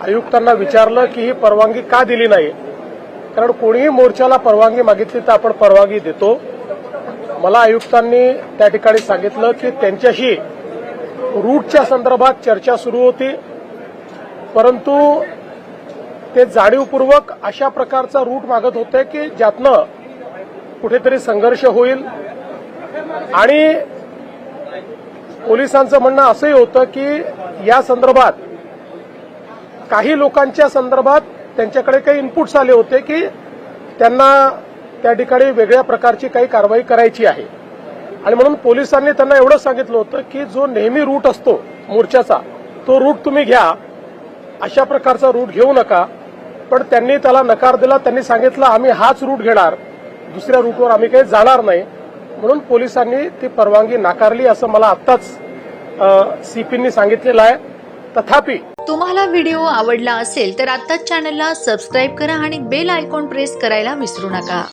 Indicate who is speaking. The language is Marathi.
Speaker 1: आयुक्तांना विचारलं की ही परवानगी का दिली नाही? कारण कोणीही मोर्चाला परवानगी मागितली तर आपण परवानगी देतो. मला आयुक्तांनी त्या ठिकाणी सांगितलं की त्यांच्याशी रूटच्या संदर्भात चर्चा सुरू होती. परंतु ते जाणीवपूर्वक अशा प्रकारचा रूट मागत होते की ज्यातनं कुठेतरी संघर्ष होईल. आणि पोलिसांचं म्हणणं असंही होतं की या संदर्भात काही लोकांच्या संदर्भात त्यांच्याकडे काही इनपुट्स आले होते की त्यांना त्या ठिकाणी वेगळ्या प्रकारची काही कारवाई करायची आहे. आणि म्हणून पोलिसांनी त्यांना एवढं सांगितलं होतं की जो नेहमी रूट असतो मोर्चाचा तो रूट तुम्ही घ्या. अशा प्रकारचा रूट घेऊ नका. पण त्यांनी त्याला नकार दिला त्यांनी सांगितलं आम्ही हाच रूट घेणार. दुसऱ्या रूटवर आम्ही काही जाणार नाही. म्हणून पोलिसांनी ती परवानगी नाकारली असं मला आत्ताच सीपींनी सांगितलेलं आहे. तथापि
Speaker 2: तुम्हाला व्हिडिओ आवडला असेल तर आत्ताच चॅनलला सबस्क्राईब करा आणि बेल आयकॉन प्रेस करायला विसरू नका.